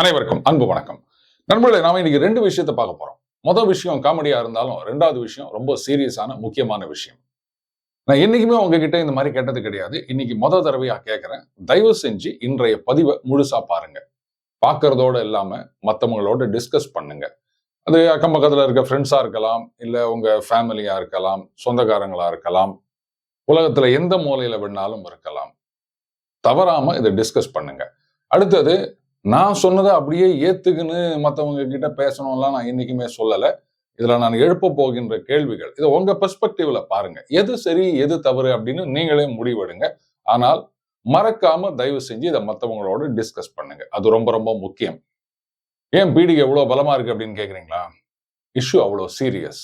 அனைவருக்கும் அன்பு வணக்கம். நண்பர்களே நாம இன்னைக்கு ரெண்டு விஷயத்தை பார்க்க போறோம். மொதல் விஷயம் காமெடியா இருந்தாலும் ரெண்டாவது விஷயம் ரொம்ப சீரியஸான முக்கியமான விஷயம். நான் என்னைக்குமே உங்ககிட்ட இந்த மாதிரி கேட்டது கிடையாது. இன்னைக்கு மொதல் தடவையா கேட்கறேன் தயவு செஞ்சு இன்றைய பதிவை முழுசா பாருங்க. பார்க்கறதோட இல்லாம மற்றவங்களோட டிஸ்கஸ் பண்ணுங்க. அது அக்கம் பக்கத்துல இருக்க ஃப்ரெண்ட்ஸா இருக்கலாம் இல்ல உங்க ஃபேமிலியா இருக்கலாம் சொந்தக்காரங்களா இருக்கலாம் உலகத்துல எந்த மூலையில வேணாலும் இருக்கலாம். தவறாம இதை டிஸ்கஸ் பண்ணுங்க. அடுத்தது நான் சொன்னதை அப்படியே ஏத்துக்குன்னு மற்றவங்க கிட்ட பேசணும்லாம் நான் என்னைக்குமே சொல்லலை. இதுல நான் எழுப்ப போகின்ற கேள்விகள் இதை உங்க பெர்ஸ்பெக்டிவ்ல பாருங்க. எது சரி எது தவறு அப்படின்னு நீங்களே முடிவெடுங்க. ஆனால் மறக்காம தயவு செஞ்சு இதை மற்றவங்களோட டிஸ்கஸ் பண்ணுங்க. அது ரொம்ப ரொம்ப முக்கியம். ஏன் பீடிகை எவ்வளவு பலமா இருக்கு அப்படின்னு கேக்குறீங்களா? இஷ்யூ அவ்வளோ சீரியஸ்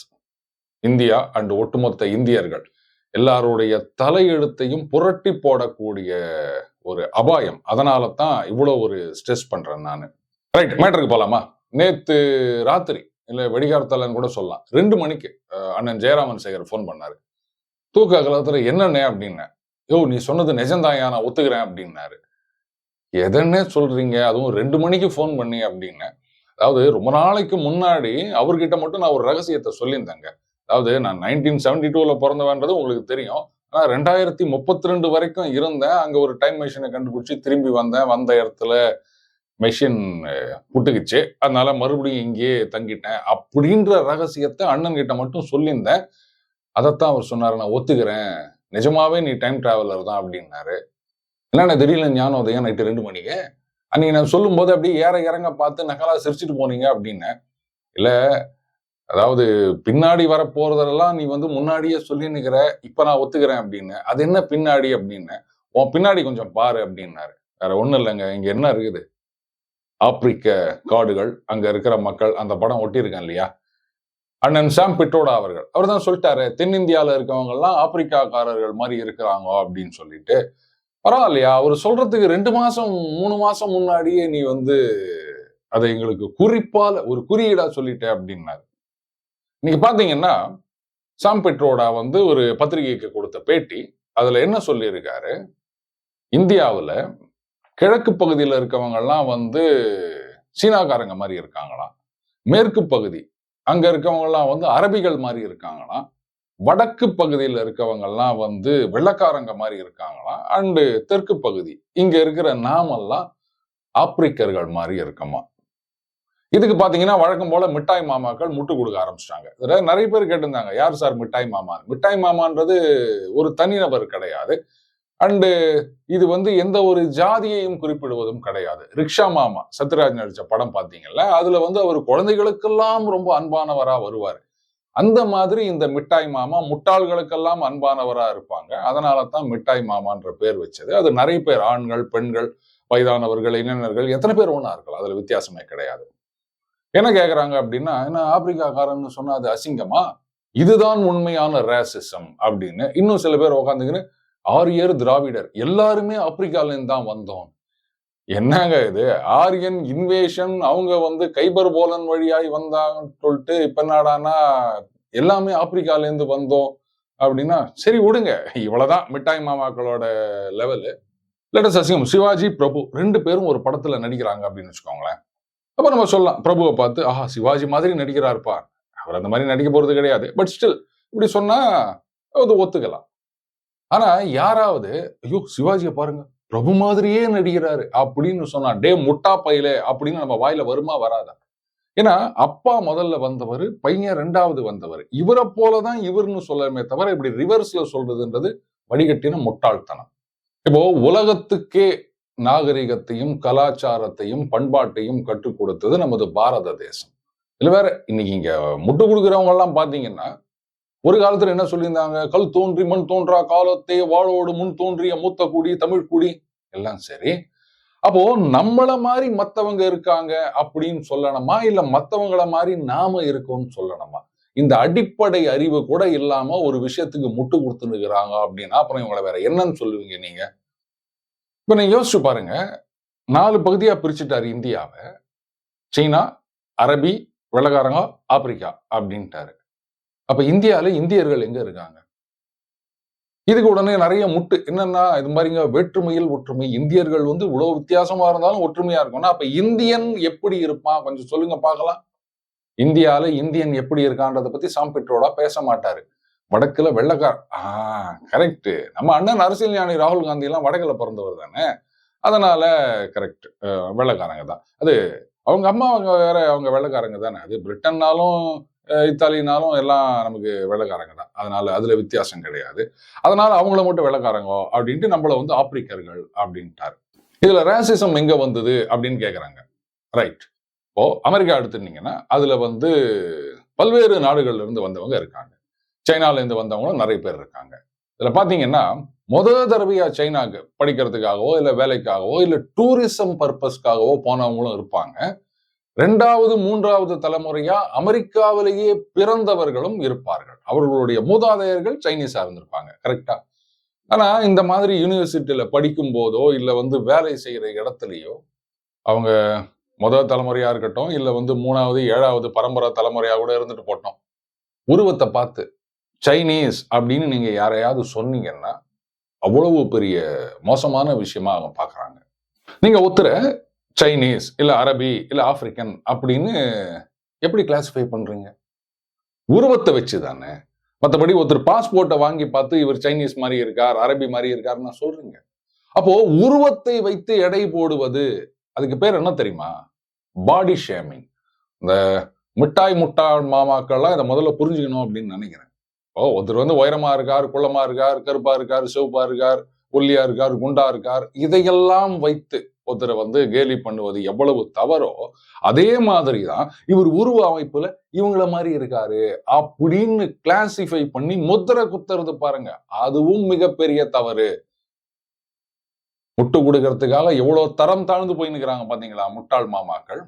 இந்தியா அண்ட் ஒட்டுமொத்த இந்தியர்கள் எல்லாருடைய தலையெழுத்தையும் புரட்டி போடக்கூடிய ஒரு அபாயம். அதனால தான் இவ்வளோ ஒரு ஸ்ட்ரெஸ் பண்றேன் நான். ரைட் மேட்டருக்கு போகலாமா நேத்து ராத்திரி இல்லை வெடிகார்த்தாலன்னு கூட சொல்லலாம். ரெண்டு மணிக்கு அண்ணன் ஜெயராமன் சேகர் ஃபோன் பண்ணாரு. தூக்க கலத்துல என்னண்ணே அப்படின்னேன் யோ நீ சொன்னது நிஜந்தாயா நான் ஒத்துக்கிறேன் அப்படின்னாரு. எதன்னே சொல்றீங்க? அதுவும் ரெண்டு மணிக்கு ஃபோன் பண்ணி அப்படின்னேன் அதாவது ரொம்ப நாளைக்கு முன்னாடி அவர்கிட்ட மட்டும் நான் ஒரு ரகசியத்தை சொல்லியிருந்தேங்க. அதாவது நான் நைன்டீன் செவன்டி டூவில் பிறந்தவன்றது உங்களுக்கு தெரியும். ஆனால் ரெண்டாயிரத்தி முப்பத்தி ரெண்டு வரைக்கும் இருந்தேன். அங்கே ஒரு டைம் மிஷினை கண்டுபிடிச்சி திரும்பி வந்தேன். வந்த இடத்துல மெஷின் புட்டுக்குச்சு. அதனால மறுபடியும் இங்கேயே தங்கிட்டேன். அப்படின்ற ரகசியத்தை அண்ணன் கிட்ட மட்டும் சொல்லியிருந்தேன். அதைத்தான் அவர் சொன்னார் நான் ஒத்துக்கிறேன். நிஜமாவே நீ டைம் டிராவலர் தான் அப்படின்னாரு. இல்லைண்ணா திடீர்னு உதயம் நைட்டு ரெண்டு மணிக்கு. அன்னைக்கு நான் சொல்லும்போது அப்படியே ஏற இறங்க பார்த்து நகலா சிரிச்சிட்டு போனீங்க அப்படின்னேன். இல்லை அதாவது பின்னாடி வரப்போறதெல்லாம் நீ வந்து முன்னாடியே சொல்லி நிக்கிற இப்ப நான் ஒத்துக்கிறேன் அப்படின்னு. அது என்ன பின்னாடி அப்படின்னு? உன் பின்னாடி கொஞ்சம் பாரு அப்படின்னாரு. வேற ஒண்ணும் இல்லைங்க. இங்க என்ன இருக்குது? ஆப்பிரிக்க காடுகள் அங்க இருக்கிற மக்கள் அந்த படம் ஒட்டியிருக்கேன் இல்லையா? அண்ணன் சாம் பிட்ரோடா அவர்கள். அவர் தான் சொல்லிட்டாரு தென்னிந்தியால இருக்கவங்க எல்லாம் ஆப்பிரிக்காக்காரர்கள் மாதிரி இருக்கிறாங்க அப்படின்னு சொல்லிட்டு. பரவாயில்லையா? அவர் சொல்றதுக்கு ரெண்டு மாசம் மூணு மாசம் முன்னாடியே நீ வந்து அதை எங்களுக்கு குறிப்பால ஒரு குறியீடா சொல்லிட்ட அப்படின்னாரு. நீங்க பாத்தீங்கன்னா சாம் பெட்ரோடா வந்து ஒரு பத்திரிகைக்கு கொடுத்த பேட்டி அதுல என்ன சொல்லியிருக்காரு? இந்தியாவுல கிழக்கு பகுதியில் இருக்கவங்க எல்லாம் வந்து சீனாக்காரங்க மாதிரி இருக்காங்களாம். மேற்கு பகுதி அங்க இருக்கவங்க எல்லாம் வந்து அரபிகள் மாதிரி இருக்காங்களாம். வடக்கு பகுதியில் இருக்கவங்கெல்லாம் வந்து வெள்ளக்காரங்க மாதிரி இருக்காங்களாம். அண்டு தெற்கு பகுதி இங்க இருக்கிற நாமெல்லாம் ஆப்பிரிக்கர்கள் மாதிரி இருக்கமா இதுக்கு பார்த்தீங்கன்னா வழக்கம் போல மிட்டாய் மாமாக்கள் முட்டு கொடுக்க ஆரம்பிச்சிட்டாங்க. நிறைய பேர் கேட்டிருந்தாங்க யார் சார் மிட்டாய் மாமா? மிட்டாய் மாமான்றது ஒரு தனிநபர் கிடையாது. அண்டு இது வந்து எந்த ஒரு ஜாதியையும் குறிப்பிடுவதும் கிடையாது. ரிக்ஷா மாமா சத்யராஜ் நடிச்ச படம் பார்த்தீங்கல்ல அதுல வந்து அவர் குழந்தைகளுக்கெல்லாம் ரொம்ப அன்பானவரா வருவார். அந்த மாதிரி இந்த மிட்டாய் மாமா முட்டாள்களுக்கெல்லாம் அன்பானவரா இருப்பாங்க. அதனால தான் மிட்டாய் மாமான்ற பேர் வச்சது. அது நிறைய பேர் ஆண்கள் பெண்கள் வயதானவர்கள் இளைஞர்கள் எத்தனை பேர் ஒன்றா இருக்கலாம். அதுல வித்தியாசமே கிடையாது. என்ன கேட்குறாங்க அப்படின்னா என்ன ஆப்பிரிக்காக்காரன்னு சொன்னா அது அசிங்கமா? இதுதான் உண்மையான ரேசிசம் அப்படின்னு இன்னும் சில பேர் உட்காந்துக்கின்னு ஆரியர் திராவிடர் எல்லாருமே ஆப்பிரிக்கால இருந்து தான் வந்தோம். என்னங்க இது? ஆரியன் இன்வேஷன் அவங்க வந்து கைபர் போலன் வழியாய் வந்தாங்கன்னு சொல்லிட்டு இப்ப என்னடான்னா எல்லாமே ஆப்பிரிக்கால இருந்து வந்தோம் அப்படின்னா சரி விடுங்க இவ்வளவுதான் மிட்டாய் மாமாக்களோட லெவலு இல்லாட்ட சசிகம் சிவாஜி பிரபு ரெண்டு பேரும் ஒரு படத்துல நடிக்கிறாங்க அப்படின்னு வச்சுக்கோங்களேன். அப்போ நம்ம சொல்லலாம் பிரபுவை பார்த்து ஆஹா சிவாஜி மாதிரி நடிக்கிறாருப்பா. அவர் அந்த மாதிரி நடிக்க போறது கிடையாது. பட் ஸ்டில் இப்படி சொன்னா அது ஒத்துக்கலாம். ஆனா யாராவது ஐயோ சிவாஜியை பாருங்க பிரபு மாதிரியே நடிக்கிறாரு அப்படின்னு சொன்னா டே முட்டா பையலே அப்படின்னு நம்ம வாயில வருமா வராதா? ஏன்னா அப்பா முதல்ல வந்தவர் பையன் ரெண்டாவது வந்தவர். இவரை போலதான் இவர்னு சொல்லமே தவிர இப்படி ரிவர்ஸ்ல சொல்றதுன்றது வடிகட்டின முட்டாள்தனம். இப்போ உலகத்துக்கே நாகரிகத்தையும் கலாச்சாரத்தையும் பண்பாட்டையும் கற்றுக் கொடுத்தது நமது பாரத தேசம். இல்லை வேற இன்னைக்கு இங்க முட்டு கொடுக்குறவங்க எல்லாம் பாத்தீங்கன்னா ஒரு காலத்துல என்ன சொல்லியிருந்தாங்க? கல் தோன்றி மண் தோன்றா காலத்தை வாழோடு முன் தோன்றிய மூத்த குடி தமிழ் குடி. எல்லாம் சரி. அப்போ நம்மள மாதிரி மத்தவங்க இருக்காங்க அப்படின்னு சொல்லணுமா? இல்ல மத்தவங்கள மாதிரி நாம இருக்கோம்னு சொல்லணுமா? இந்த அடிப்படை அறிவு கூட இல்லாம ஒரு விஷயத்துக்கு முட்டு கொடுத்துருக்குறாங்க அப்படின்னா அப்புறம் இவங்களை வேற என்னன்னு சொல்லுவீங்க நீங்க? இப்ப நீங்க யோசிச்சு பாருங்க. நாலு பகுதியா பிரிச்சுட்டாரு இந்தியாவை. சீனா அரபி வெள்ளக்காரங்க ஆப்பிரிக்கா அப்படின்ட்டாரு. அப்ப இந்தியால இந்தியர்கள் எங்க இருக்காங்க? இதுக்கு உடனே நிறைய முட்டு. என்னன்னா இது மாதிரிங்க வேற்றுமையில் ஒற்றுமை. இந்தியர்கள் வந்து இவ்வளவு வித்தியாசமா இருந்தாலும் ஒற்றுமையா இருக்கும்னா அப்ப இந்தியன் எப்படி இருப்பான்? கொஞ்சம் சொல்லுங்க பார்க்கலாம். இந்தியால இந்தியன் எப்படி இருக்கான்றதை பத்தி சாம் பெட்ரோடா பேச மாட்டாரு. வடக்குல வெள்ளக்கார ஆஹ் கரெக்ட் நம்ம அண்ணன் அரசியல் ஞானி ராகுல் காந்தி எல்லாம் வடக்குல பிறந்தவர் தானே? அதனால கரெக்ட் வெள்ளக்காரங்க தான். அது அவங்க அம்மா அவங்க வேற அவங்க வெள்ளக்காரங்க தானே? அது பிரிட்டன்னாலும் இத்தாலினாலும் எல்லாம் நமக்கு வெள்ளக்காரங்க தான். அதனால அதுல வித்தியாசம் கிடையாது. அதனால அவங்கள மட்டும் வெள்ளக்காரங்க அப்படின்ட்டு நம்மள வந்து ஆப்பிரிக்கர்கள் அப்படின்ட்டாரு. இதுல ரேசிசம் எங்க வந்தது அப்படின்னு கேக்குறாங்க. ரைட் இப்போ அமெரிக்கா எடுத்துட்டீங்கன்னா அதுல வந்து பல்வேறு நாடுகள்ல இருந்து வந்தவங்க இருக்காங்க. சைனாலேருந்து வந்தவங்களும் நிறைய பேர் இருக்காங்க. இதில் பார்த்தீங்கன்னா முதல் தடவையாக சைனாக்கு படிக்கிறதுக்காகவோ இல்லை வேலைக்காகவோ இல்லை டூரிசம் பர்பஸ்க்காகவோ போனவங்களும் இருப்பாங்க. ரெண்டாவது மூன்றாவது தலைமுறையா அமெரிக்காவிலேயே பிறந்தவர்களும் இருப்பார்கள். அவர்களுடைய மூதாதையர்கள் சைனீஸா இருந்திருப்பாங்க கரெக்டா ஆனா இந்த மாதிரி யூனிவர்சிட்டியில படிக்கும் போதோ இல்லை வந்து வேலை செய்யற இடத்துலையோ அவங்க முதல் தலைமுறையா இருக்கட்டும் இல்லை வந்து மூணாவது ஏழாவது பரம்பரை தலைமுறையா கூட இருந்துட்டு போட்டோம். உருவத்தை பார்த்து. சைனீஸ் அப்படின்னு நீங்க யாரையாவது சொன்னீங்கன்னா அவ்வளவு பெரிய மோசமான விஷயமா அவங்க பாக்குறாங்க நீங்க ஒத்துற சைனீஸ் இல்ல அரபி இல்ல ஆப்பிரிக்கன் அப்படின்னு எப்படி கிளாஸிஃபை பண்றீங்க? உருவத்தை வச்சு தானே. மற்றபடி ஒருத்தர் பாஸ்போர்ட்டை வாங்கி பார்த்து இவர் சைனீஸ் மாதிரி இருக்கார் அரபி மாதிரி இருக்காருன்னு சொல்றீங்க. அப்போ உருவத்தை வைத்து எடை போடுவது அதுக்கு பேர் என்ன தெரியுமா? பாடி ஷேமிங் இந்த மிட்டாய் முட்டாள் மாமாக்கள்லாம் இதை முதல்ல புரிஞ்சுக்கணும் அப்படின்னு நினைக்கிறேன். ஓ ஒருத்தர் வந்து உயரமா இருக்கார் குள்ளமா இருக்கார் கருப்பா இருக்கார் சிவப்பா இருக்கார் ஒல்லியா இருக்கார் குண்டா இருக்கார் இதையெல்லாம் வைத்து ஒருத்தரை வந்து கேலி பண்ணுவது எவ்வளவு தவறோ அதே மாதிரி தான் இவர் உருவ அமைப்புல இவங்கள மாதிரி இருக்காரு அப்படின்னு கிளாசிஃபை பண்ணி முத்திரை குத்துறது பாருங்க. அதுவும் மிகப்பெரிய தவறு. முட்டு கொடுக்கறதுக்காக எவ்வளவு தரம் தாழ்ந்து போய் நிக்கிறாங்க பாத்தீங்களா முட்டாள் மாமாக்கள்?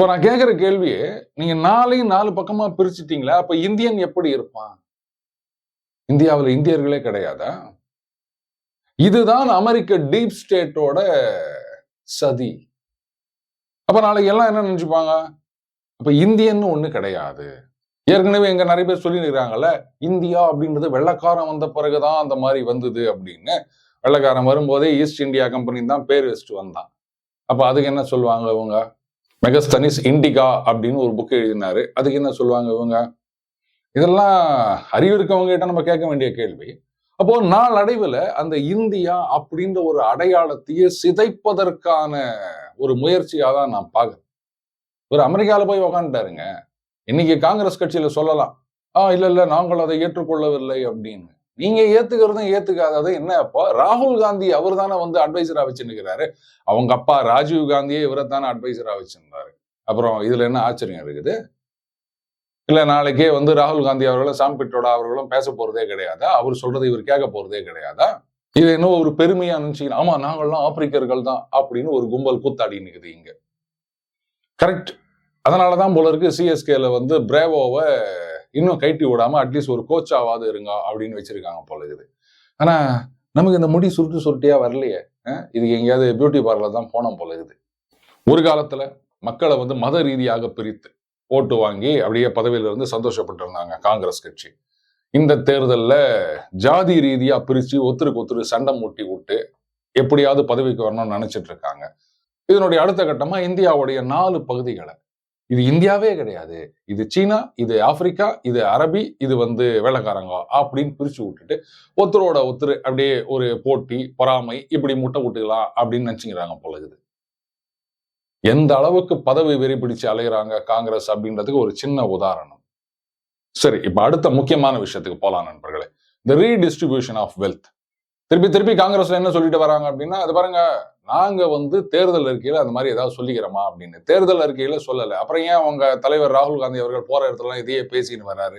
இப்போ நான் கேட்கிற கேள்வி நீங்க நாளையும் நாலு பக்கமா பிரிச்சுட்டீங்களா? அப்ப இந்தியன் எப்படி இருப்பான்? இந்தியாவில் இந்தியர்களே கிடையாதா? இதுதான் அமெரிக்க டீப் ஸ்டேட்டோட சதி. அப்ப நாளைக்கு எல்லாம் என்ன நினைச்சுப்பாங்க? அப்ப இந்தியன்னு ஒண்ணு கிடையாது. ஏற்கனவே எங்க நிறைய பேர் சொல்லியிருக்கிறாங்கல்ல இந்தியா அப்படின்றது வெள்ளக்காரன் வந்த பிறகுதான் அந்த மாதிரி வந்தது அப்படின்னு. வெள்ளக்காரன் வரும்போதே ஈஸ்ட் இந்தியா கம்பெனி தான் பேர் வச்சுட்டு வந்தான். அப்ப அதுக்கு என்ன சொல்லுவாங்க அவங்க? மெகஸ்தனிஸ் இண்டிகா அப்படின்னு ஒரு புக் எழுதினாரு. அதுக்கு என்ன சொல்லுவாங்க இவங்க? இதெல்லாம் அறிவு இருக்கவங்க கிட்ட நம்ம கேட்க வேண்டிய கேள்வி. அப்போ நாளடைவில் அந்த இந்தியா அப்படின்ற ஒரு அடையாளத்தையே சிதைப்பதற்கான ஒரு முயற்சியாக தான் நான் பார்க்குறேன். ஒரு அமெரிக்கால போய் உக்காந்துட்டாருங்க. இன்னைக்கு காங்கிரஸ் கட்சியில சொல்லலாம். ஆ இல்ல இல்ல நாங்கள் அதை ஏற்றுக்கொள்ளவில்லை அப்படின்னு. நீங்க ஏத்துக்கிறதும் ஏத்துக்காததும் என்ன அப்போ? ராகுல் காந்தி அவர் தானே வந்து அட்வைசரா வச்சுருக்கிறாரு அவங்க அப்பா ராஜீவ் காந்தியே இவரை தானே அட்வைசரா வச்சிருந்தாரு அப்புறம் இதுல என்ன ஆச்சரியம் இருக்குது? இல்ல நாளைக்கே வந்து ராகுல் காந்தி அவர்களும் சாம் பிட்ரோடா அவர்களும் பேச போறதே கிடையாதா? அவர் சொல்றது இவர் கேட்க போறதே கிடையாதா? இது என்ன ஒரு பெருமையா நினைச்சு ஆமா நாங்கள்லாம் ஆப்பிரிக்கர்கள் தான் அப்படின்னு ஒரு கும்பல் கூத்தாடி நிற்குது இங்க. கரெக்ட் அதனாலதான் போல இருக்கு சிஎஸ்கேல வந்து பிரேவோவை இன்னும் கைட்டி விடாம அட்லீஸ்ட் ஒரு கோச்சாவாவது இருங்க அப்படின்னு வச்சிருக்காங்க போல இருக்குது. ஆனா நமக்கு இந்த முடி சுருட்டு சுருட்டியா வரலையே இது எங்கேயாவது பியூட்டி பார்லர் தான் போனோம் போல இருக்குது. ஒரு காலத்துல மக்களை வந்து மத ரீதியாக பிரித்து ஓட்டு வாங்கி அப்படியே பதவியில இருந்து சந்தோஷப்பட்டு இருந்தாங்க காங்கிரஸ் கட்சி. இந்த தேர்தல்ல ஜாதி ரீதியா பிரிச்சு ஒத்துருக்கு ஒத்துரு சண்டை மூட்டி விட்டு எப்படியாவது பதவிக்கு வரணும்னு நினைச்சிட்டு இருக்காங்க. இதனுடைய அடுத்த கட்டமா இந்தியாவுடைய நாலு பகுதிகளை இது இந்தியாவே கிடையாது. இது சீனா இது ஆப்பிரிக்கா இது அரபி இது வந்து வெள்ளக்காரங்க அப்படின்னு பிரிச்சு விட்டுட்டு ஒருத்தரோட ஒருத்தர் அப்படியே ஒரு போட்டி பொறாமை இப்படி முட்டை விட்டுக்கலாம் அப்படின்னு நினைச்சுக்கிறாங்க போல இது எந்த அளவுக்கு பதவி வெறி பிடிச்சு அலைகிறாங்க காங்கிரஸ் அப்படின்றதுக்கு ஒரு சின்ன உதாரணம். சரி இப்ப அடுத்த முக்கியமான விஷயத்துக்கு போலாம் நண்பர்களே. த ரீடிஸ்ட்ரிபியூஷன் ஆஃப் வெல்த் திருப்பி திருப்பி காங்கிரஸ்ல என்ன சொல்லிட்டு வராங்க அப்படின்னா அது பாருங்க நாங்க வந்து தேர்தல் அறிக்கையில அந்த மாதிரி ஏதாவது சொல்லிக்கிறோமா? அப்படின்னு. தேர்தல் அறிக்கையில சொல்லலை. அப்புறம் ஏன் அவங்க தலைவர் ராகுல் காந்தி அவர்கள் போற இடத்துல இதையே பேசின்னு வர்றாரு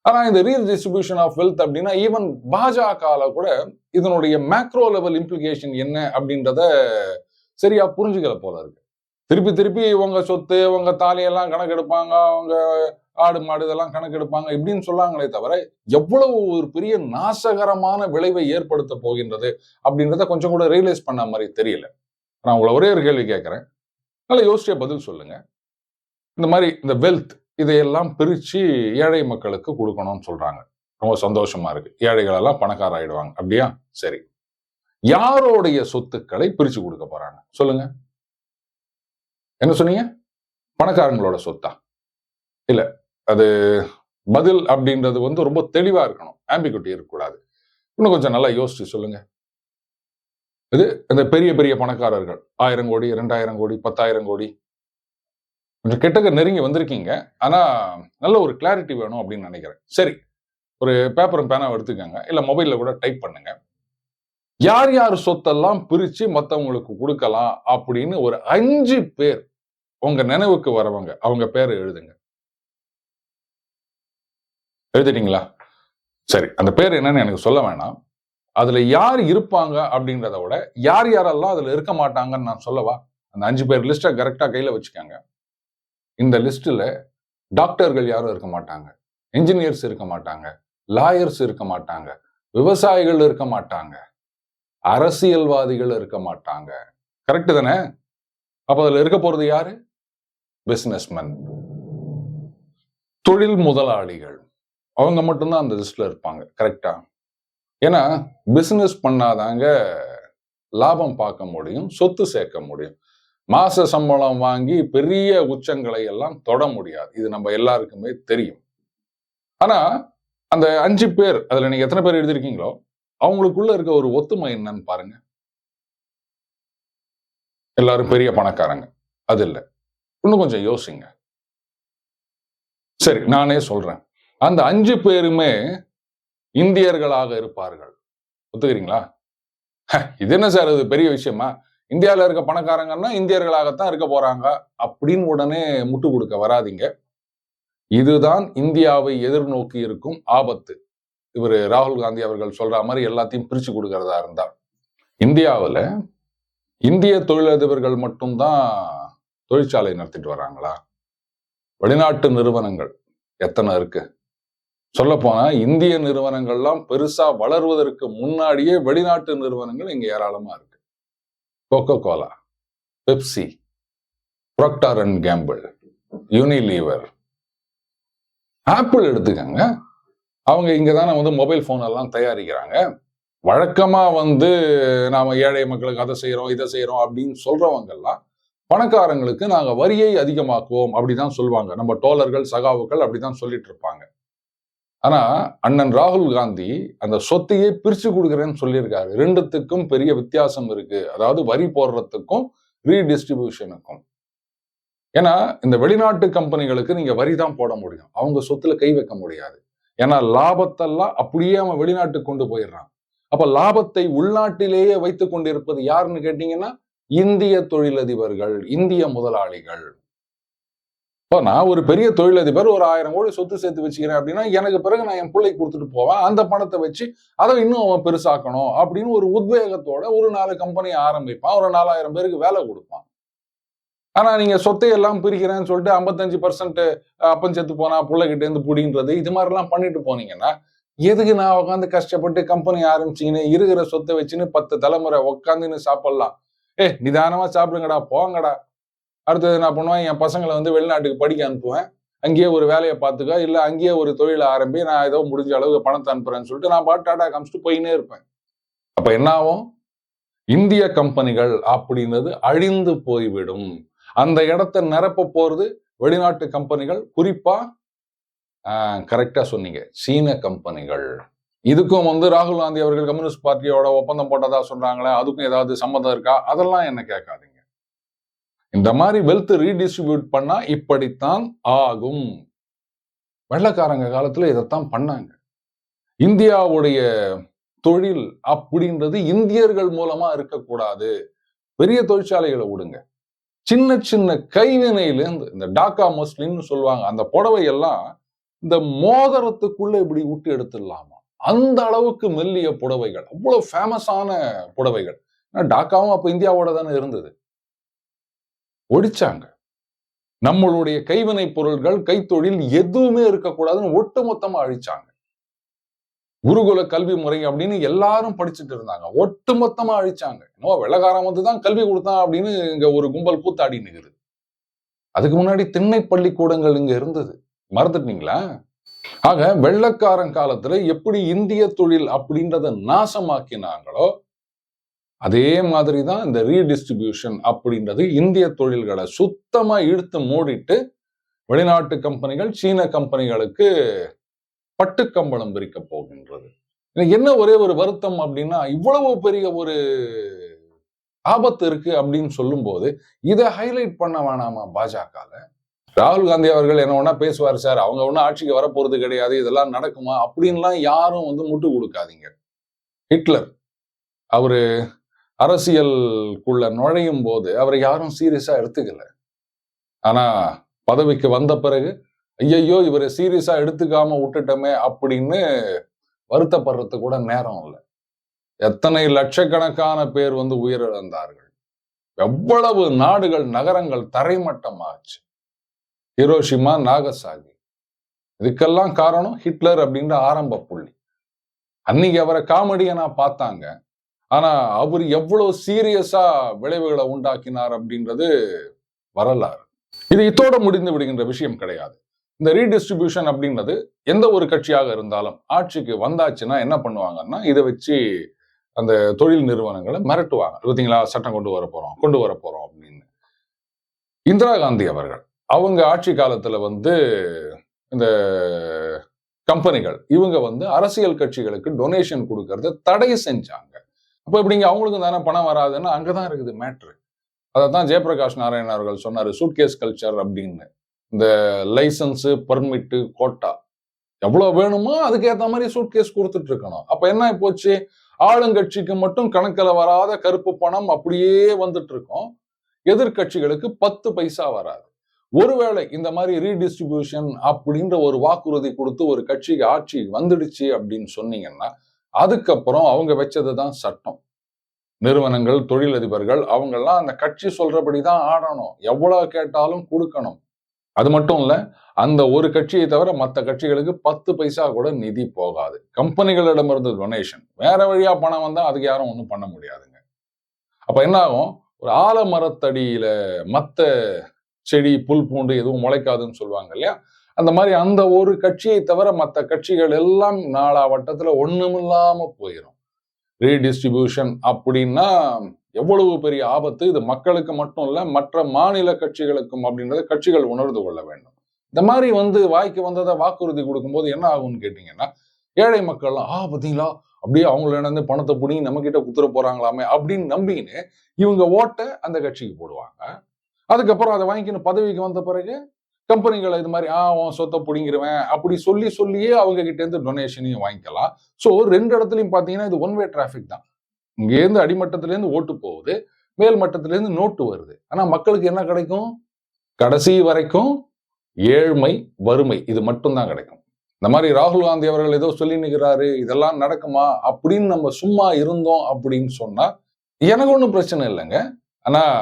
ஆனா இந்த ரீடிஸ்ட்ரிபியூஷன் ஆஃப் வெல்த் அப்படின்னா ஈவன் பாஜகல கூட இதனுடைய மேக்ரோ லெவல் இம்ப்ளிகேஷன் என்ன அப்படின்றத சரியா புரிஞ்சுக்கல போல இருக்கு. திருப்பி திருப்பி உங்க சொத்து உங்க தாலியெல்லாம் கணக்கெடுப்பாங்க அவங்க ஆடு மாடு இதெல்லாம் கணக்கெடுப்பாங்க இப்படின்னு சொல்லாங்களே தவிர எவ்வளவு ஒரு பெரிய நாசகரமான விளைவை ஏற்படுத்த போகின்றது அப்படின்றத கொஞ்சம் கூட ரியலைஸ் பண்ண மாதிரி தெரியல. நான் உங்களை ஒரே ஒரு கேள்வி கேட்கிறேன். நல்லா யோசிச்சே பதில் சொல்லுங்க. இந்த மாதிரி இந்த வெல்த் இதையெல்லாம் பிரிச்சு ஏழை மக்களுக்கு கொடுக்கணும்னு சொல்றாங்க. ரொம்ப சந்தோஷமா இருக்கு. ஏழைகள் எல்லாம் பணக்கார ஆயிடுவாங்க. அப்படியா? சரி. யாரோடைய சொத்துக்களை பிரிச்சு கொடுக்க போறாங்க? சொல்லுங்க. என்ன சொன்னீங்க? பணக்காரங்களோட சொத்தா? இல்ல அது பதில் அப்படின்றது வந்து ரொம்ப தெளிவா இருக்கணும். ஆம்பிகுட்டி இருக்கக்கூடாது. இன்னும் கொஞ்சம் நல்லா யோசிச்சு சொல்லுங்க. இது இந்த பெரிய பெரிய பணக்காரர்கள். ஆயிரம் கோடி ரெண்டாயிரம் கோடி பத்தாயிரம் கோடி. கொஞ்சம் கிட்டக்க நெருங்கி வந்திருக்கீங்க. ஆனா நல்ல ஒரு கிளாரிட்டி வேணும் அப்படின்னு நினைக்கிறேன். சரி. ஒரு பேப்பரும் பேனாவை எடுத்துக்கோங்க. இல்லை மொபைல்ல கூட டைப் பண்ணுங்க. யார் யார் சொத்தெல்லாம் பிரிச்சு மத்தவங்களுக்கு கொடுக்கலாம் அப்படின்னு ஒரு அஞ்சு பேர் உங்க நினைவுக்கு வரவங்க அவங்க பேரை எழுதுங்க. எழுதிட்டீங்களா? சரி அந்த பேர் என்னன்னு எனக்கு சொல்ல வேணாம். அதுல யார் இருப்பாங்க அப்படின்றத விட யார் யாரெல்லாம் அதுல இருக்க மாட்டாங்கன்னு நான் சொல்லவா? அந்த அஞ்சு பேர் லிஸ்ட்டை கரெக்டா கையில வச்சுக்கோங்க. இந்த லிஸ்ட்ல டாக்டர்கள் யாரும் இருக்க மாட்டாங்க. இன்ஜினியர்ஸ் இருக்க மாட்டாங்க. லாயர்ஸ் இருக்க மாட்டாங்க. விவசாயிகள் இருக்க மாட்டாங்க. அரசியல்வாதிகள் இருக்க மாட்டாங்க. கரெக்ட் தானே? அப்ப அதுல இருக்க போறது யாரு? பிசினஸ்மேன் தொழில் முதலாளிகள். அவங்க மட்டும்தான் அந்த லிஸ்ட்ல இருப்பாங்க கரெக்டா ஏன்னா பிசினஸ் பண்ணாதாங்க லாபம் பார்க்க முடியும் சொத்து சேர்க்க முடியும். மாச சம்பளம் வாங்கி பெரிய உச்சங்களை எல்லாம் தொட முடியாது. இது நம்ம எல்லாருக்குமே தெரியும். ஆனா அந்த அஞ்சு பேர் அதுல நீங்க எத்தனை பேர் எழுதிருக்கீங்களோ அவங்களுக்குள்ள இருக்க ஒரு ஒத்துமை என்னன்னு பாருங்க. எல்லாரும் பெரிய பணக்காரங்க. அது இல்லை. இன்னும் கொஞ்சம் யோசிங்க. சரி நானே சொல்றேன். அந்த அஞ்சு பேருமே இந்தியர்களாக இருப்பார்கள். ஒத்துக்கிறீங்களா? இது என்ன சார் அது பெரிய விஷயமா? இந்தியாவில் இருக்க பணக்காரங்கன்னா இந்தியர்களாகத்தான் இருக்க போறாங்க அப்படின்னு உடனே முட்டு கொடுக்க வராதீங்க. இதுதான் இந்தியாவை எதிர்நோக்கி இருக்கும் ஆபத்து. இவர் ராகுல் காந்தி அவர்கள் சொல்ற மாதிரி எல்லாத்தையும் பிரிச்சு கொடுக்கறதா இருந்தார் இந்தியாவில் இந்திய தொழிலதிபர்கள் மட்டும்தான் தொழிற்சாலை நடத்திட்டு வராங்களா? வெளிநாட்டு நிறுவனங்கள் எத்தனை இருக்கு? சொல்லப்போனால் இந்திய நிறுவனங்கள்லாம் பெருசா வளர்வதற்கு முன்னாடியே வெளிநாட்டு நிறுவனங்கள் இங்க ஏராளமா இருக்கு. Coca Cola Pepsi Procter and Gamble Unilever Apple எடுத்துக்கங்க. அவங்க இங்கதான் வந்து மொபைல் போன் எல்லாம் தயாரிக்கிறாங்க. வழக்கமா வந்து நாம ஏழை மக்களுக்கு அதை செய்யறோம் இதை செய்யறோம் அப்படின்னு சொல்றவங்க எல்லாம் பணக்காரங்களுக்கு நாங்கள் வரியை அதிகமாக்குவோம் அப்படிதான் சொல்லுவாங்க. நம்ம டோலர்கள் சகாவுக்கள் அப்படிதான் சொல்லிட்டு இருப்பாங்க. ஆனா அண்ணன் ராகுல் காந்தி அந்த சொத்தையே பிரிச்சு கொடுக்குறேன்னு சொல்லியிருக்காரு. ரெண்டுத்துக்கும் பெரிய வித்தியாசம் இருக்கு. அதாவது வரி போடுறதுக்கும் ரீடிஸ்ட்ரிபியூஷனுக்கும் ஏன்னா இந்த வெளிநாட்டு கம்பெனிகளுக்கு நீங்க வரி தான் போட முடியும். அவங்க சொத்துல கை வைக்க முடியாது. ஏன்னா லாபத்தெல்லாம் அப்படியே அவன் வெளிநாட்டுக்கு கொண்டு போயிடுறான். அப்ப லாபத்தை உள்நாட்டிலேயே வைத்துக் கொண்டிருப்பது யாருன்னு கேட்டீங்கன்னா இந்திய தொழிலதிபர்கள் இந்திய முதலாளிகள். இப்போ நான் ஒரு பெரிய தொழிலதிபர் ஒரு ஆயிரம் கோடி சொத்து சேர்த்து வச்சுக்கிறேன் அப்படின்னா எனக்கு பிறகு நான் என் பிள்ளைக்கு கொடுத்துட்டு போவேன். அந்த பணத்தை வச்சு அதை இன்னும் அவன் பெருசாக்கணும் அப்படின்னு ஒரு உத்வேகத்தோட ஒரு நாலு கம்பெனி ஆரம்பிப்பான். ஒரு நாலாயிரம் பேருக்கு வேலை கொடுப்பான். ஆனா நீங்க சொத்தை எல்லாம் பிரிக்கிறேன்னு சொல்லிட்டு ஐம்பத்தஞ்சு பர்சன்ட் அப்பன் செத்து போனா பிள்ளைகிட்ட இருந்து புடின்றது இது மாதிரிலாம் பண்ணிட்டு போனீங்கன்னா எதுக்கு நான் உட்காந்து கஷ்டப்பட்டு கம்பெனி ஆரம்பிச்சிங்கன்னு இருக்கிற சொத்தை வச்சுன்னு பத்து தலைமுறை உட்காந்துன்னு சாப்பிடலாம். ஏ நிதானமா சாப்பிடுங்கடா போங்கடா. அடுத்தது என்ன பண்ணுவேன்? என் பசங்களை வந்து வெளிநாட்டுக்கு படிக்க அனுப்புவேன். அங்கேயே ஒரு வேலையை பார்த்துக்க இல்லை அங்கேயே ஒரு தொழிலை ஆரம்பி நான் ஏதோ முடிஞ்ச அளவுக்கு பணத்தை அனுப்புறேன்னு சொல்லிட்டு நான் பாட்டு டாடா காமிச்சிட்டு போயினே இருப்பேன். அப்போ என்ன ஆகும்? இந்திய கம்பெனிகள் அப்படின்றது அழிந்து போய்விடும். அந்த இடத்த நிரப்ப போகிறது வெளிநாட்டு கம்பெனிகள். குறிப்பாக கரெக்டாக சொன்னீங்க. சீன கம்பெனிகள். இதுக்கும் வந்து ராகுல் காந்தி அவர்கள் கம்யூனிஸ்ட் பார்ட்டியோட ஒப்பந்தம் போட்டதா சொல்றாங்களே அதுக்கும் ஏதாவது சம்மந்தம் இருக்கா? அதெல்லாம் என்ன கேட்காதீங்க. இந்த மாதிரி வெல்த் ரீடிஸ்ட்ரிபியூட் பண்ணா இப்படித்தான் ஆகும். வெள்ளக்காரங்க காலத்துல இதைத்தான் பண்ணாங்க. இந்தியாவுடைய தொழில் அப்படின்றது இந்தியர்கள் மூலமா இருக்கக்கூடாது. பெரிய தொழிற்சாலைகளை விடுங்க. சின்ன சின்ன கைவினையிலேருந்து இந்த டாக்கா மஸ்லின்னு சொல்லுவாங்க அந்த புடவை எல்லாம் இந்த மோதிரத்துக்குள்ள இப்படி விட்டு எடுத்துடலாமா? அந்த அளவுக்கு மெல்லிய புடவைகள். அவ்வளவு ஃபேமஸான புடவைகள். டாக்காவும் அப்ப இந்தியாவோட தானே இருந்தது. ஒடிச்சாங்க. நம்மளுடைய கைவினை பொருள்கள் கைத்தொழில் எதுவுமே இருக்கக்கூடாதுன்னு ஒட்டுமொத்தமா அழிச்சாங்க. குருகுல கல்வி முறை அப்படின்னு எல்லாரும் படிச்சுட்டு இருந்தாங்க. ஒட்டுமொத்தமா அழிச்சாங்க. இன்னும் வெள்ளக்காரன் வந்து தான் கல்வி கொடுத்தான் அப்படின்னு இங்க ஒரு கும்பல் கூத்தாடி நிற்குது அதுக்கு முன்னாடி திண்ணை பள்ளிக்கூடங்கள் இங்க இருந்தது. மறந்துட்டீங்களா? ஆக வெள்ளக்காரன் காலத்துல எப்படி இந்திய தொழில் அப்படின்றத நாசமாக்கினாங்களோ அதே மாதிரி தான் இந்த ரீடிஸ்ட்ரிபியூஷன் அப்படின்றது இந்திய தொழில்களை சுத்தமா இழுத்து மூடிட்டு வெளிநாட்டு கம்பெனிகள் சீன கம்பெனிகளுக்கு பட்டுக்கம்பளம் விரிக்க போகின்றது. எனக்கு என்ன ஒரே ஒரு வருத்தம் அப்படின்னா இவ்வளவு பெரிய ஒரு ஆபத்து இருக்கு அப்படின்னு சொல்லும்போது இதை ஹைலைட் பண்ண வேணாமா பாஜகவில் ராகுல் காந்தி அவர்கள் என்ன வேணா பேசுவார் சார் அவங்க ஒன்றும் ஆட்சிக்கு வரப்போறது கிடையாது இதெல்லாம் நடக்குமா? அப்படின்லாம் யாரும் வந்து முட்டு கொடுக்காதீங்க. ஹிட்லர் அவரு அரசியலுக்குள்ள நுழையும் போது அவரை யாரும் சீரியஸா எடுத்துக்கல. ஆனா பதவிக்கு வந்த பிறகு ஐயையோ இவரை சீரியஸா எடுத்துக்காம விட்டுட்டோமே அப்படின்னு வருத்தப்படுறதுக்கு கூட நேரம் இல்லை. எத்தனை லட்சக்கணக்கான பேர் வந்து உயிரிழந்தார்கள். எவ்வளவு நாடுகள் நகரங்கள் தரைமட்டமாச்சு. ஹிரோஷிமா நாகசாகி. இதுக்கெல்லாம் காரணம் ஹிட்லர் அப்படின்ற ஆரம்ப புள்ளி. அன்னைக்கு அவரை காமெடியனா பார்த்தாங்க. ஆனா அவர் எவ்வளவு சீரியஸா விளைவுகளை உண்டாக்கினார் அப்படின்றது வரலாறு. இது இத்தோட முடிந்து விடுகின்ற விஷயம் கிடையாது. இந்த ரீடிஸ்ட்ரிபியூஷன் அப்படின்றது எந்த ஒரு கட்சியாக இருந்தாலும் ஆட்சிக்கு வந்தாச்சுன்னா என்ன பண்ணுவாங்கன்னா இதை வச்சு அந்த தொழில் நிறுவனங்களை மிரட்டுவாங்க. பார்த்தீங்களா? சட்டம் கொண்டு வர போறோம் கொண்டு வர போறோம் அப்படின்னு. இந்திரா காந்தி அவர்கள் அவங்க ஆட்சி காலத்துல வந்து இந்த கம்பெனிகள் இவங்க வந்து அரசியல் கட்சிகளுக்கு டொனேஷன் கொடுக்கறத தடை செஞ்சாங்க. அப்போ இப்படிங்க அவங்களுக்கு தானே பணம் வராதுன்னா அங்கதான் இருக்குது மேட்ரு. அதை தான் ஜெயபிரகாஷ் நாராயண் அவர்கள் சொன்னாரு சூட்கேஸ் கல்ச்சர் அப்படின்னு. இந்த லைசன்ஸு பர்மிட்டு கோட்டா. எவ்வளோ வேணுமோ அதுக்கேற்ற மாதிரி சூட்கேஸ் கொடுத்துட்டு இருக்கணும் அப்போ என்ன போச்சு ஆளுங்கட்சிக்கு மட்டும் கணக்கில் வராத கருப்பு பணம் அப்படியே வந்துட்டு இருக்கோம் எதிர்கட்சிகளுக்கு பத்து பைசா வராது. ஒருவேளை இந்த மாதிரி ரீடிஸ்ட்ரிபியூஷன் அப்படின்ற ஒரு வாக்குறுதி கொடுத்து ஒரு கட்சிக்கு ஆட்சி வந்துடுச்சு அப்படின்னு சொன்னீங்கன்னா அதுக்கப்புறம் அவங்க வச்சது தான் சட்டம். நிறுவனங்கள் தொழிலதிபர்கள் அவங்கெல்லாம் அந்த கட்சி சொல்றபடி தான் ஆடணும். எவ்வளவு கேட்டாலும் கொடுக்கணும். அது மட்டும் இல்ல அந்த ஒரு கட்சியை தவிர மற்ற கட்சிகளுக்கு பத்து பைசா கூட நிதி போகாது. கம்பெனிகளிடமிருந்து டொனேஷன் வேற வழியா பணம் வந்தா அதுக்கு யாரும் ஒன்றும் பண்ண முடியாதுங்க. அப்ப என்ன ஆகும்? ஒரு ஆலமரத்தடியில மத்த செடி புல் பூண்டு எதுவும் முளைக்காதுன்னு சொல்லுவாங்க இல்லையா? அந்த மாதிரி அந்த ஒரு கட்சியை தவிர மற்ற கட்சிகள் எல்லாம் நாலா வட்டத்துல ஒண்ணுமில்லாம போயிடும் ரீடிஸ்ட்ரிபியூஷன் அப்படின்னா எவ்வளவு பெரிய ஆபத்து? இது மக்களுக்கு மட்டும் இல்ல மற்ற மாநில கட்சிகளுக்கும் அப்படின்றத கட்சிகள் உணர்ந்து கொள்ள வேண்டும். இந்த மாதிரி வந்து வாய்க்கு வந்ததை வாக்குறுதி கொடுக்கும்போது என்ன ஆகும்னு கேட்டீங்கன்னா ஏழை மக்கள்லாம் ஆ பார்த்தீங்களா அப்படியே அவங்கள இருந்து பணத்தை பிடிங்கி நம்ம கிட்ட குத்துற போறாங்களாமே அப்படின்னு நம்பின்னு இவங்க ஓட்டை அந்த கட்சிக்கு போடுவாங்க. அதுக்கப்புறம் அதை வாங்கிக்கின்னு பதவிக்கு வந்த பிறகு கம்பெனிகளை இது மாதிரி ஆ உன் சொத்தை பிடிங்கிருவேன். அப்படி சொல்லி சொல்லியே அவங்க கிட்டேருந்து டொனேஷனையும் வாங்கிக்கலாம். ஸோ ரெண்டு இடத்துலையும் பார்த்தீங்கன்னா இது ஒன் வே டிராஃபிக் தான். இங்கேருந்து அடிமட்டத்திலேருந்து ஓட்டு போகுது மேல் மட்டத்திலேருந்து நோட்டு வருது. ஆனால் மக்களுக்கு என்ன கிடைக்கும்? கடைசி வரைக்கும் ஏழ்மை வறுமை இது மட்டும்தான் கிடைக்கும். இந்த மாதிரி ராகுல் காந்தி அவர்கள் ஏதோ சொல்லி நிற்கிறாரு இதெல்லாம் நடக்குமா? அப்படின்னு நம்ம சும்மா இருந்தோம் அப்படின்னு சொன்னா எனக்கு ஒன்றும் பிரச்சனை இல்லைங்க. ஆனால்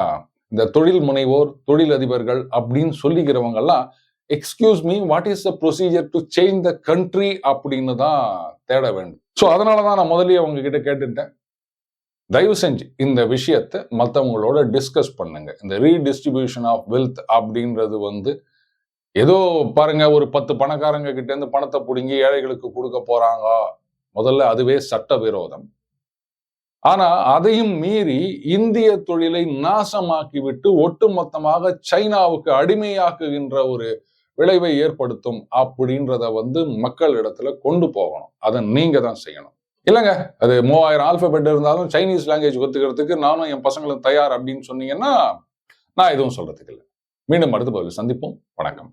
இந்த தொழில் முனைவோர் தொழில் அதிபர்கள் அப்படின்னு சொல்லிக்கிறவங்க எல்லாம் excuse me what is the procedure to change the country அப்படின்னு தான் தேட வேண்டும். ஸோ அதனால தான் நான் முதலே அவங்க கிட்ட கேட்டுட்டேன். தயவு செஞ்சு இந்த விஷயத்தை மற்றவங்களோட டிஸ்கஸ் பண்ணுங்க. இந்த ரீடிஸ்ட்ரிபியூஷன் ஆஃப் வெல்த் அப்படின்றது வந்து ஏதோ பாருங்க ஒரு பத்து பணக்காரங்க கிட்டேருந்து பணத்தை பிடுங்கி ஏழைகளுக்கு கொடுக்க போறாங்க. முதல்ல அதுவே சட்ட விரோதம் ஆனா அதையும் மீறி இந்திய தொழிலை நாசமாக்கிவிட்டு ஒட்டுமொத்தமாக சைனாவுக்கு அடிமையாக்குகின்ற ஒரு விளைவை ஏற்படுத்தும் அப்படின்றத வந்து மக்கள் இடத்துல கொண்டு போகணும். அதை நீங்க தான் செய்யணும். இல்லைங்க அது மூவாயிரம் ஆல்பபெட் இருந்தாலும் சைனீஸ் லாங்குவேஜ் கத்துக்கிறதுக்கு நானும் என் பசங்களுக்கு தயார் அப்படின்னு சொன்னீங்கன்னா நான் எதுவும் சொல்றதுக்கு இல்லை. மீண்டும் அடுத்த பதில் சந்திப்போம். வணக்கம்.